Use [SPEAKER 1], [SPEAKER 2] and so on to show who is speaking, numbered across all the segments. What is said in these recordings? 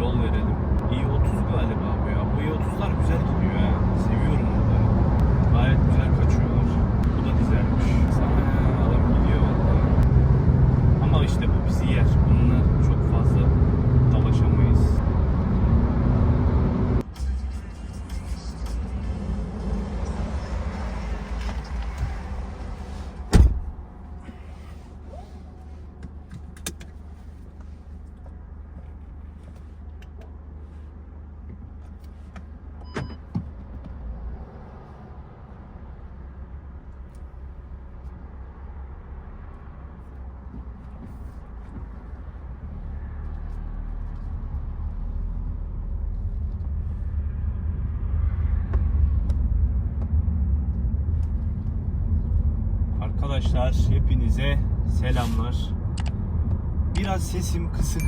[SPEAKER 1] yol verelim. i30 galiba bu ya. Bu i30'lar güzel gidiyor ya. Seviyorum onları. Gayet güzel kaçıyorlar. Bu da güzelmiş. Sana adam gidiyor valla. Ama işte bu bizi yer. Bununla çok fazla dalaşamayız. Arkadaşlar hepinize selamlar. Biraz sesim kısık.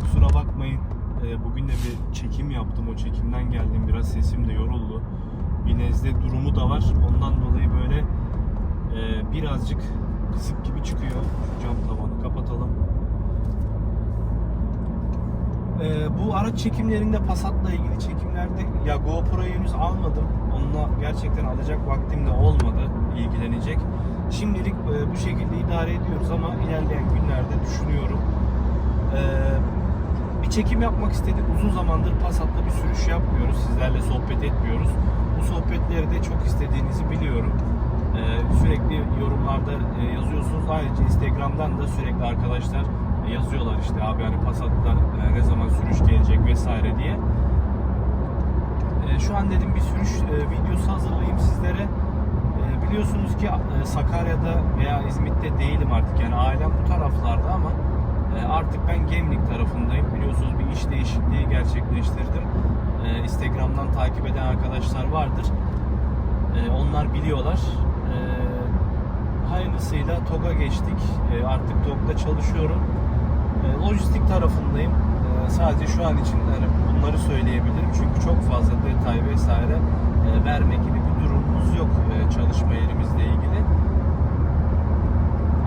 [SPEAKER 1] Kusura bakmayın. Ee, Bugün de bir çekim yaptım. O çekimden geldim. Biraz sesim de yoruldu. Bir nezle durumu da var. Ondan dolayı böyle e, birazcık kısık gibi çıkıyor. Şu cam tavanı kapatalım. Ee, bu araç çekimlerinde Passat'la ilgili çekimlerde ya GoPro'yu henüz almadım. Onunla gerçekten alacak vaktim de olmadı ilgilenecek. Şimdilik e, bu şekilde idare ediyoruz ama ilerleyen günlerde düşünüyorum. Ee, bir çekim yapmak istedik. Uzun zamandır Passat'la bir sürüş yapmıyoruz. Sizlerle sohbet etmiyoruz. Bu sohbetleri de çok istediğinizi biliyorum. Ee, sürekli yorumlarda e, yazıyorsunuz. Ayrıca Instagram'dan da sürekli arkadaşlar e, yazıyorlar işte abi hani Passat'ta e, ne zaman sürüş gelecek vesaire diye. E, Şu an dedim bir sürüş e, videosu hazırlayayım sizlere. Biliyorsunuz ki e, Sakarya'da veya İzmit'te değilim artık. Yani ailem bu taraflarda ama e, artık ben Gemlik tarafındayım. Biliyorsunuz bir iş değişikliği gerçekleştirdim. E, Instagram'dan takip eden arkadaşlar vardır. Onlar biliyorlar. Hayırlısıyla TOG'a geçtik. Artık TOG'da çalışıyorum. Lojistik tarafındayım. Sadece şu an için yani bunları söyleyebilirim. Çünkü çok fazla detay vesaire verme gibi bir durumumuz yok çalışma yerimizle ilgili.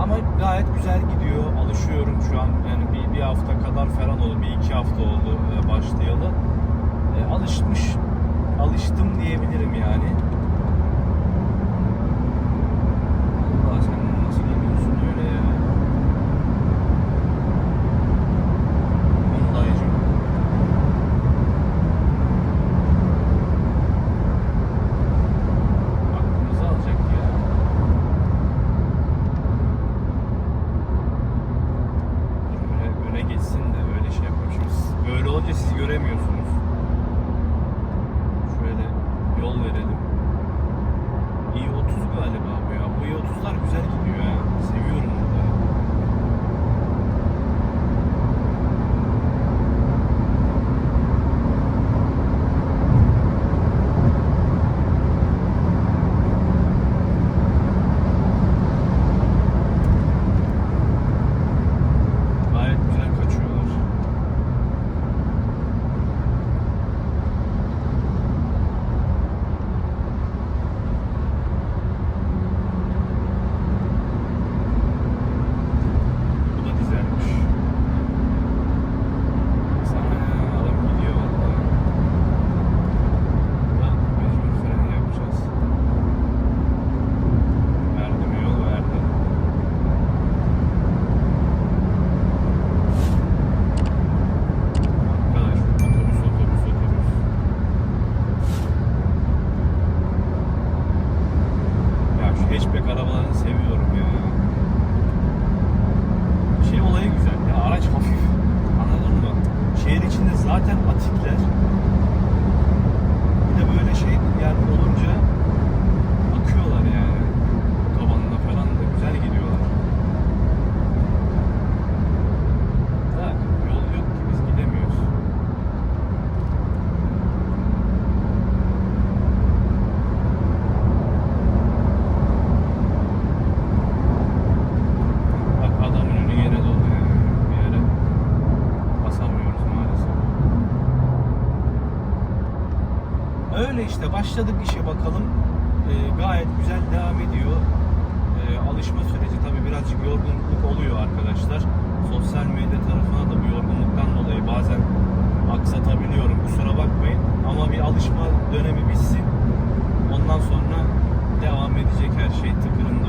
[SPEAKER 1] Ama gayet güzel gidiyor. Alışıyorum şu an. Yani bir, bir hafta kadar falan oldu. Bir iki hafta oldu e, başlayalı. E, alışmış, alıştım diyebilirim yani. böyle işte başladık işe bakalım. E, gayet güzel devam ediyor. E, alışma süreci tabii birazcık yorgunluk oluyor arkadaşlar. Sosyal medya tarafına da bu yorgunluktan dolayı bazen aksatabiliyorum. Kusura bakmayın. Ama bir alışma dönemi bitsin. Ondan sonra devam edecek her şey tıkırında.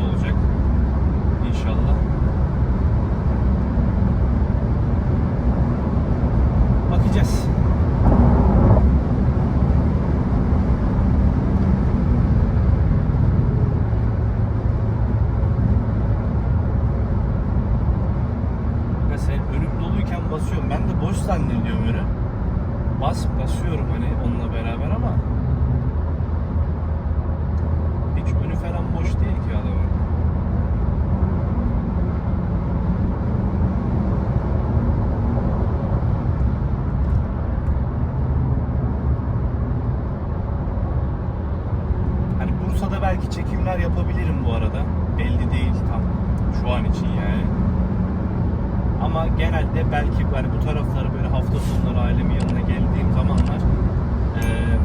[SPEAKER 1] Ama genelde belki hani bu tarafları böyle hafta sonları ailemin yanına geldiğim zamanlar eee,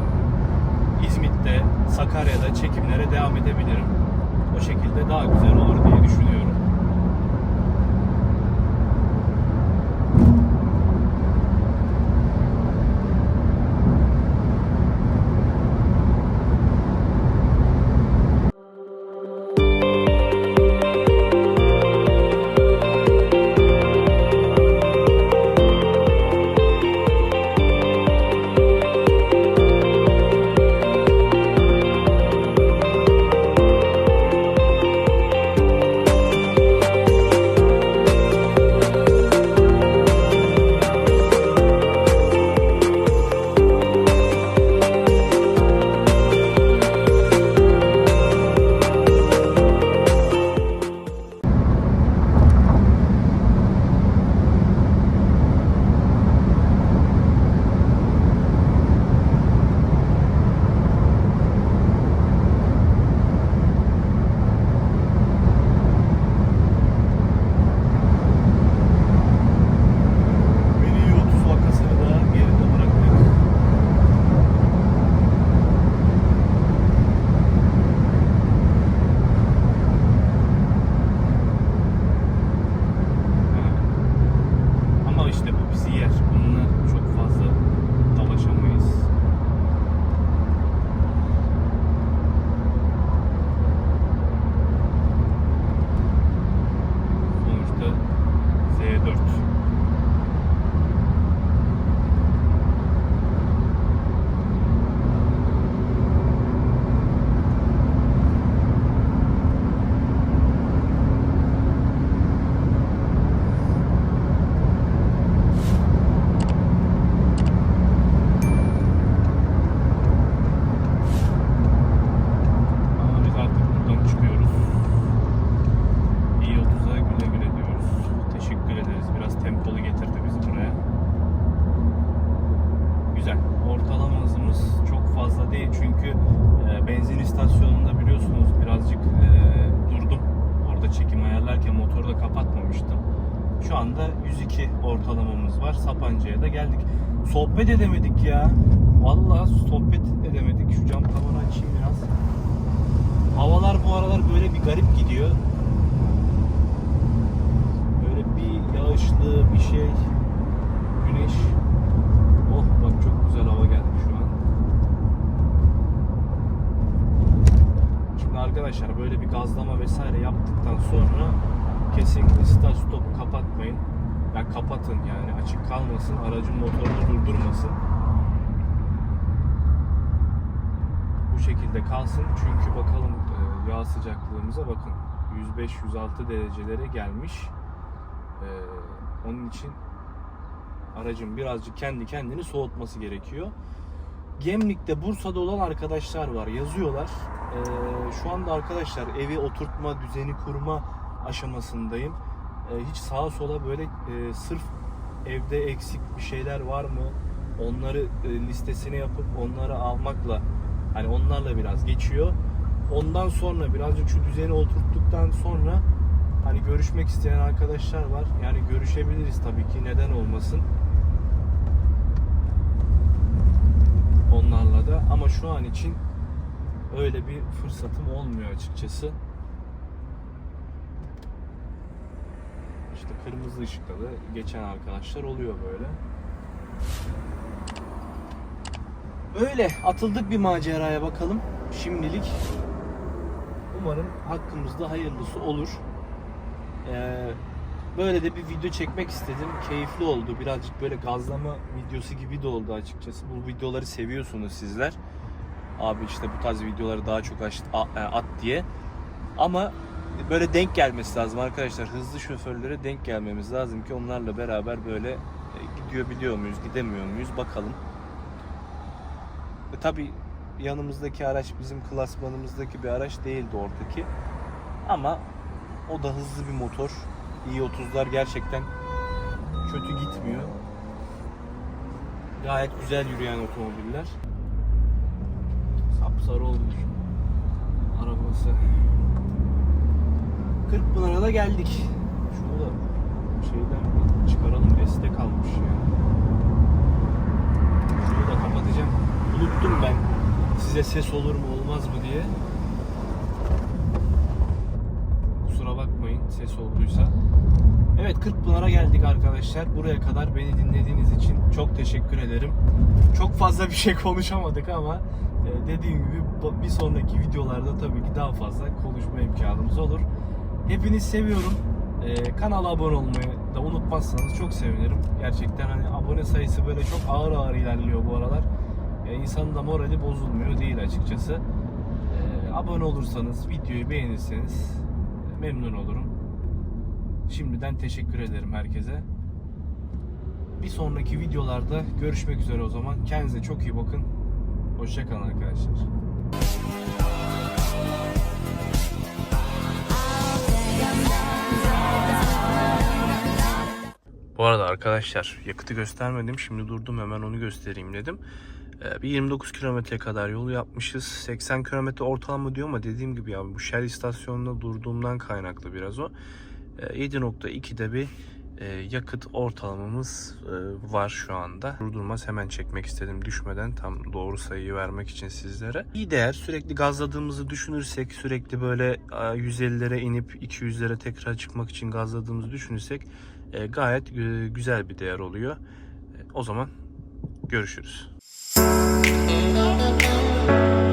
[SPEAKER 1] İzmit'te, Sakarya'da çekimlere devam edebilirim. O şekilde daha güzel olur diye düşünüyorum. Anda 102 ortalamamız var. Sapanca'ya da geldik. Sohbet edemedik ya. Vallahi sohbet edemedik. Şu cam tavanı açayım biraz. Havalar bu aralar böyle bir garip gidiyor. Böyle bir yağışlı bir şey. Güneş. Oh bak çok güzel hava geldi şu an. Şimdi arkadaşlar böyle bir gazlama vesaire yaptıktan sonra kesinlikle start stop kapatmayın. Ya kapatın yani açık kalmasın. Aracın motorunu durdurmasın. bu şekilde kalsın. Çünkü bakalım e, yağ sıcaklığımıza bakın. 105-106 derecelere gelmiş. E, onun için aracın birazcık kendi kendini soğutması gerekiyor. Gemlik'te Bursa'da olan arkadaşlar var. Yazıyorlar. E, şu anda arkadaşlar evi oturtma, düzeni kurma aşamasındayım. E, hiç sağa sola böyle e, sırf evde eksik bir şeyler var mı? Onları e, listesine yapıp onları almakla Hani onlarla biraz geçiyor. Ondan sonra birazcık şu düzeni oturttuktan sonra hani görüşmek isteyen arkadaşlar var. Yani görüşebiliriz tabii ki neden olmasın. Onlarla da ama şu an için öyle bir fırsatım olmuyor açıkçası. İşte kırmızı ışıkta da geçen arkadaşlar oluyor böyle. Öyle atıldık bir maceraya bakalım. Şimdilik umarım hakkımızda hayırlısı olur. Ee, böyle de bir video çekmek istedim. Keyifli oldu. Birazcık böyle gazlama videosu gibi de oldu açıkçası. Bu videoları seviyorsunuz sizler. Abi işte bu tarz videoları daha çok aç- a- e, at diye. Ama böyle denk gelmesi lazım arkadaşlar. Hızlı şoförlere denk gelmemiz lazım ki onlarla beraber böyle e, gidiyor biliyor muyuz, gidemiyor muyuz bakalım. E, tabii yanımızdaki araç bizim klasmanımızdaki bir araç değildi oradaki. Ama o da hızlı bir motor. i30'lar gerçekten kötü gitmiyor. Gayet güzel yürüyen otomobiller. Sapsarı olmuş arabası. Kırkpınar'a da geldik. Şunu da şeyden çıkaralım destek almış ya. Şunu da kapatacağım. Unuttum ben size ses olur mu olmaz mı diye. Kusura bakmayın ses olduysa. Evet Kırkpınar'a geldik arkadaşlar. Buraya kadar beni dinlediğiniz için çok teşekkür ederim. Çok fazla bir şey konuşamadık ama e, dediğim gibi bir sonraki videolarda tabii ki daha fazla konuşma imkanımız olur. Hepiniz seviyorum. E, kanala abone olmayı da unutmazsanız çok sevinirim. Gerçekten hani abone sayısı böyle çok ağır ağır ilerliyor bu aralar. E, insanın da morali bozulmuyor değil açıkçası. E, abone olursanız, videoyu beğenirseniz e, memnun olurum. Şimdiden teşekkür ederim herkese. Bir sonraki videolarda görüşmek üzere o zaman. Kendinize çok iyi bakın. Hoşçakalın arkadaşlar. Bu arada arkadaşlar yakıtı göstermedim. Şimdi durdum hemen onu göstereyim dedim. Ee, Bir 29 kilometre kadar yolu yapmışız. 80 kilometre ortalama diyor ama dediğim gibi ya bu Shell istasyonunda durduğumdan kaynaklı biraz o. Ee, 7.2'de bir e, yakıt ortalamamız e, var şu anda. Durdurmaz hemen çekmek istedim düşmeden tam doğru sayıyı vermek için sizlere. İyi değer sürekli gazladığımızı düşünürsek sürekli böyle e, 150'lere inip 200'lere tekrar çıkmak için gazladığımızı düşünürsek e, gayet e, güzel bir değer oluyor. E, O zaman görüşürüz.
[SPEAKER 2] Thank